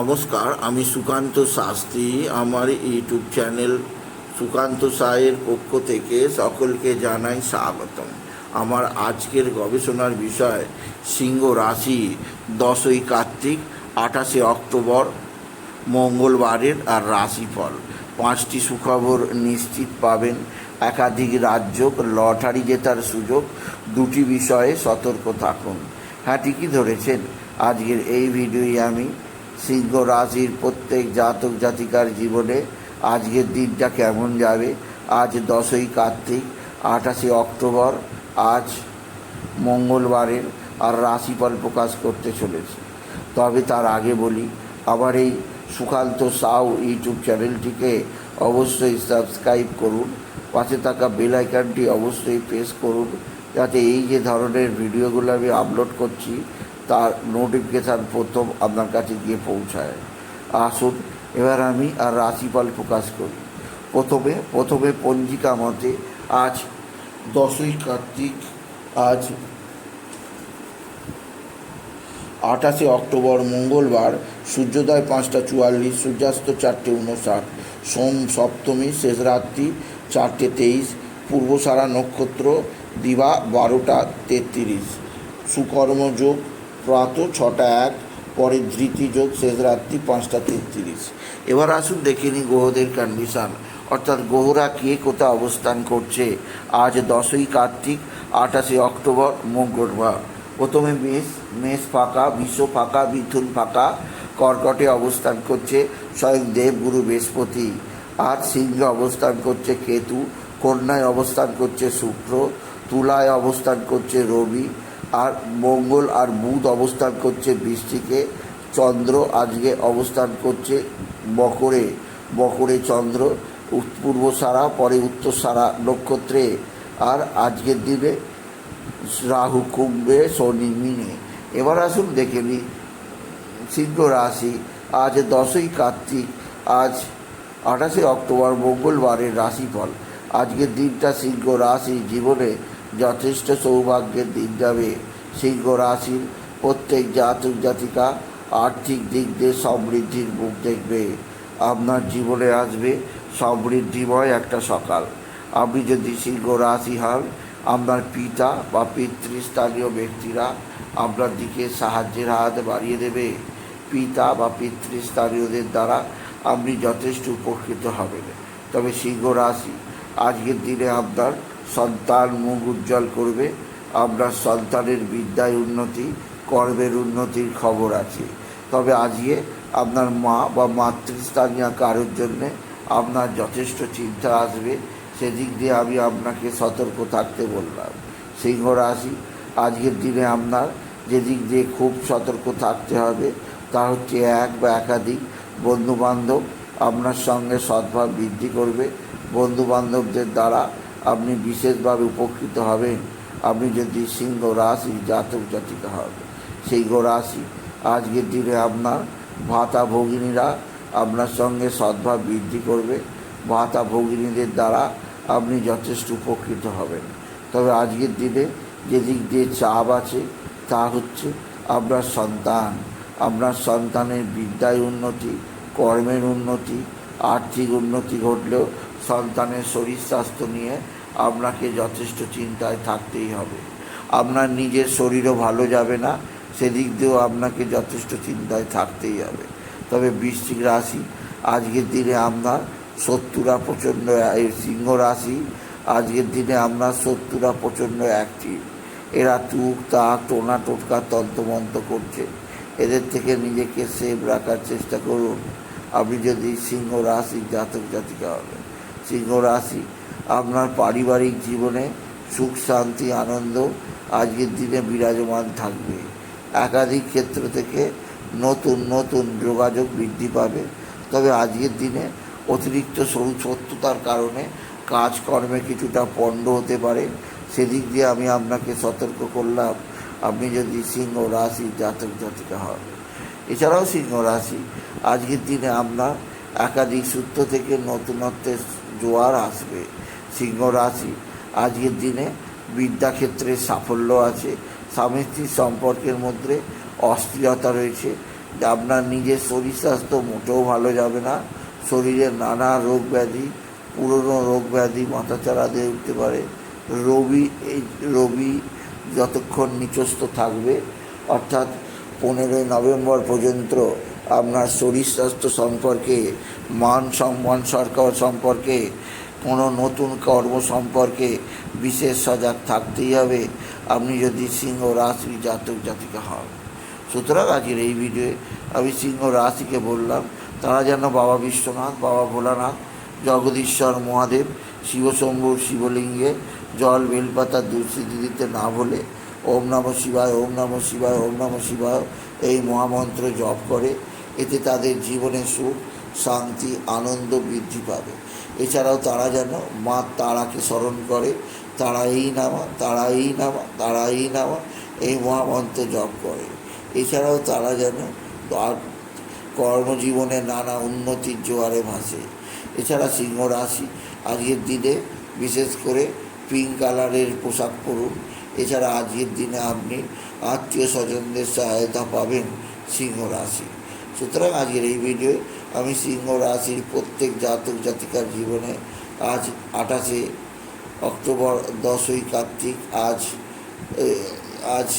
নমস্কার, আমি সুকান্ত শাস্ত্রী। আমার ইউটিউব চ্যানেল সুকান্ত সায়ের পক্ষ থেকে সকলকে জানাই স্বাগতম। আমার আজকের গবেষণার বিষয়, সিংহ রাশি দশই কার্তিক, আঠাশে অক্টোবর, মঙ্গলবারের আর রাশিফল। পাঁচটি সুখবর নিশ্চিত পাবেন। একাধিক রাজ্য লটারি জেতার সুযোগ, দুটি বিষয়ে সতর্ক থাকুন। হ্যাঁ ঠিকই ধরেছেন। আজকের এই ভিডিওই আমি সিংহ রাশির প্রত্যেক জাতক জাতিকার জীবনে আজকের দিনটা কেমন যাবে? আজ দশই কার্তিক, আঠাশে অক্টোবর, আজ মঙ্গলবারের আর রাশিফল প্রকাশ করতে চলেছে। তবে তার আগে বলি, আমার এই সুকান্ত সাউ ইউটিউব চ্যানেলটিকে অবশ্যই সাবস্ক্রাইব করুন, পাশে থাকা বেল আইকনটি অবশ্যই প্রেস করুন যাতে এই যে ধরনের ভিডিওগুলো আমি আপলোড করছি, তার নোটিফিকেশান প্রথম আপনার কাছে গিয়ে পৌঁছায়। আসুন, এবার আমি আর রাশিফল প্রকাশ করি। প্রথমে প্রথমে পঞ্জিকা মতে আজ দশই কার্তিক, আজ আঠাশে অক্টোবর মঙ্গলবার, সূর্যোদয় পাঁচটা চুয়াল্লিশ, সূর্যাস্ত চারটে উনষাট সোম সপ্তমী, শেষ রাত্রি চারটে তেইশ, পূর্বসারা নক্ষত্র দিবা বারোটা তেত্রিশ। সুকর্মযোগ প্রাত ছটা এক, পরে ধৃতি যোগ শেষ রাত্রি পাঁচটা তেত্রিশ। এবার আসুন দেখে নিই গ্রহদের কন্ডিশন অর্থাৎ গ্রহরা কে কোথায় অবস্থান করছে? আজ দশই কার্তিক, আঠাশে অক্টোবর, মঙ্গলবার। প্রথমে মেষ মেষ ফাঁকা, বিশ্ব ফাঁকা, মিথুন ফাঁকা, কর্কটে অবস্থান করছে স্বয়ং দেবগুরু বৃহস্পতি। আর সিংহে অবস্থান করছে কেতু, কন্যায় অবস্থান করছে শুক্র তুলায় অবস্থান করছে রবি, আর মঙ্গল আর বুধ অবস্থান করছে বৃষ্টিকে চন্দ্র আজকে অবস্থান করছে বকরে বকরে চন্দ্র পূর্ব সারা, পরে উত্তর সারা নক্ষত্রে। আর আজকের দিনে রাহু, কুম্ভে, শনি, মিনে। এবার আসুন দেখে নিই সিংহ রাশি। আজ দশই কার্তিক, আজ আঠাশে অক্টোবর মঙ্গলবারের রাশিফল। আজকের দিনটা সিংহ রাশি জীবনে যথেষ্ট সৌভাগ্যের দিন যাবে। সিংহ রাশির প্রত্যেক জাতক জাতিকা আর্থিক দিক দিয়ে সমৃদ্ধির মুখ দেখবে। আপনার জীবনে আসবে সমৃদ্ধিময় একটা সকাল। আপনি যদি সিংহ রাশি হন, আপনার পিতা বা পিতৃস্থানীয় ব্যক্তিরা আপনার দিকে সাহায্যের হাত বাড়িয়ে দেবে। পিতা বা পিতৃস্থানীয়দের দ্বারা আপনি যথেষ্ট উপকৃত হবেন। তবে সিংহ রাশি আজকের দিনে আপনার সন্তান মুখ উজ্জ্বল করবে আপনার সন্তানের বিদ্যায় উন্নতি, কর্মের উন্নতির খবর আছে। তবে আজকে আপনার মা বা মাতৃস্থানীয় কারোর জন্যে আপনার যথেষ্ট চিন্তা আসবে, সেদিক দিয়ে আমি আপনাকে সতর্ক থাকতে বললাম। সিংহ রাশি আজকের দিনে আপনার যেদিক দিয়ে খুব সতর্ক থাকতে হবে, তা হচ্ছে এক বা একাধিক বন্ধুবান্ধব আপনার সঙ্গে সদ্ভাব বৃদ্ধি করবে। বন্ধুবান্ধবদের দ্বারা আপনি বিশেষভাবে উপকৃত হবেন। আপনি যদি সিংহ রাশি জাতক জাতিকা হবে সিংহ রাশি আজকের দিনে আপনার ভাতা ভগিনীরা আপনার সঙ্গে সদ্ভাব বৃদ্ধি করবে। ভাতা ভগিনীদের দ্বারা আপনি যথেষ্ট উপকৃত হবেন। তবে আজকের দিনে যেদিক দিয়ে চাপ আছে, তা হচ্ছে আপনার সন্তান। আপনার সন্তানের বিদ্যায় উন্নতি, কর্মের উন্নতি, আর্থিক উন্নতি ঘটলেও সন্তানের শরীর স্বাস্থ্য নিয়ে আপনাকে যথেষ্ট চিন্তায় থাকতেই হবে। আপনার নিজের শরীরও ভালো যাবে না, সেদিক দিয়েও আপনাকে যথেষ্ট চিন্তায় থাকতেই হবে। তবে বৃশ্চিক রাশি, আজকের দিনে আপনার শত্রুরা প্রচণ্ড সিংহ রাশি, আজকের দিনে আপনার শত্রুরা প্রচণ্ড অ্যাক্টিভ এরা তুক তাক, টোনা টোটকা, তন্ত্রমন্ত্র করছে। এদের থেকে নিজেকে সেভ রাখার চেষ্টা করুন। আপনি যদি সিংহ রাশি জাতক জাতিকা হবেন, সিংহ রাশি আপনার পারিবারিক জীবনে সুখ, শান্তি, আনন্দ আজকের দিনে বিরাজমান থাকবে। একাধিক ক্ষেত্র থেকে নতুন নতুন যোগাযোগ বৃদ্ধি পাবে। তবে আজকের দিনে অতিরিক্ত সত্যতার কারণে কাজকর্মে কিছুটা পণ্ড হতে পারে। সেদিক দিয়ে আমি আপনাকে সতর্ক করলাম, আপনি যদি সিংহ রাশি জাতক জাতিকা হন। এছাড়াও সিংহ রাশি, আজকের দিনে আপনার একাধিক সূত্র থেকে নতুনত্বের জোয়ার আসবে। সিংহ রাশি। আজকের দিনে বিদ্যাক্ষেত্রে সাফল্য আছে। স্বামী স্ত্রীর সম্পর্কের মধ্যে অস্থিরতা রয়েছে। আপনার নিজের শরীর স্বাস্থ্য মোটেও ভালো যাবে না। শরীরে নানা রোগ ব্যাধি, পুরনো রোগ ব্যাধি মাথাচাড়া দিয়ে উঠতে পারে। রবি, এই রবি যতক্ষণ নিচস্থ থাকবে, অর্থাৎ পনেরোই নভেম্বর পর্যন্ত আপনার শরীর স্বাস্থ্য সম্পর্কে, মান সম্মান সরকার সম্পর্কে কোনো নতুন কর্ম সম্পর্কে বিশেষ সজাগ থাকতেই হবে। আপনি যদি সিংহ রাশি জাতক জাতিকা হন। সুতরাং আজকের এই ভিডিওয়ে আমি সিংহ রাশিকে বললাম, তারা যেন বাবা বিশ্বনাথ, বাবা ভোলানাথ, জগদীশ্বর মহাদেব শিবশম্ভুর শিবলিঙ্গে জল বেলপাতা দুঃস্থিতি দিতে না বলে ওম নম শিবায়, ওম নম শিবায়, ওম নম শিবায় এই মহামন্ত্র জপ করে, এতে তাদের জীবনে সুখ শান্তি, আনন্দ বৃদ্ধি পাবে। এছাড়াও তারা যেন মা তারাকে স্মরণ করে তারা এই নামা তারা এই নামা তারা এই নামা, এই মহামন্ত্র জপ করে। এছাড়াও তারা যেন কর্মজীবনে নানা উন্নতির জোয়ারে ভাসে। এছাড়া সিংহ রাশি আজকের দিনে বিশেষ করে পিঙ্ক কালারের পোশাক পরুন। এছাড়া আজকের দিনে আপনি আত্মীয় স্বজনদের সহায়তা পাবেন সিংহ রাশি। সুতরাং আজকের এই ভিডিওয়ে আমি সিংহ রাশির প্রত্যেক জাতক জাতিকার জীবনে আজ আঠাশে অক্টোবর দশই কার্তিক, আজ আজ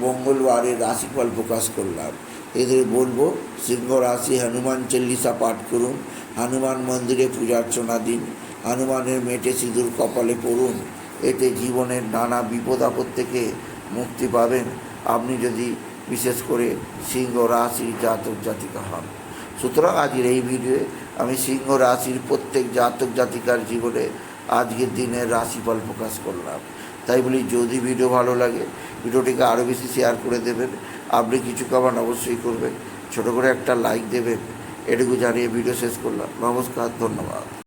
মঙ্গলবারের রাশিফল প্রকাশ করলাম। এদের বলব, সিংহ রাশি হনুমান চল্লিশা পাঠ করুন, হনুমান মন্দিরে পূজার্চনা দিন, হনুমানের মেটে সিঁদুর কপালে পড়ুন, এতে জীবনের নানা বিপদ আপদ থেকে মুক্তি পাবেন। আপনি যদি বিশেষ করে সিংহ রাশির জাতক জাতিকা হন। সুতরাং আজকের এই ভিডিওয়ে আমি সিংহ রাশির প্রত্যেক জাতক জাতিকার জীবনে আজকের দিনের রাশিফল প্রকাশ করলাম। তাই বলি, যদি ভিডিও ভালো লাগে, ভিডিওটিকে আরও বেশি শেয়ার করে দেবেন। আপনি কিছু কামান অবশ্যই করবেন। ছোটো করে একটা লাইক দেবেন। এটুকু জানিয়ে ভিডিও শেষ করলাম। নমস্কার, ধন্যবাদ।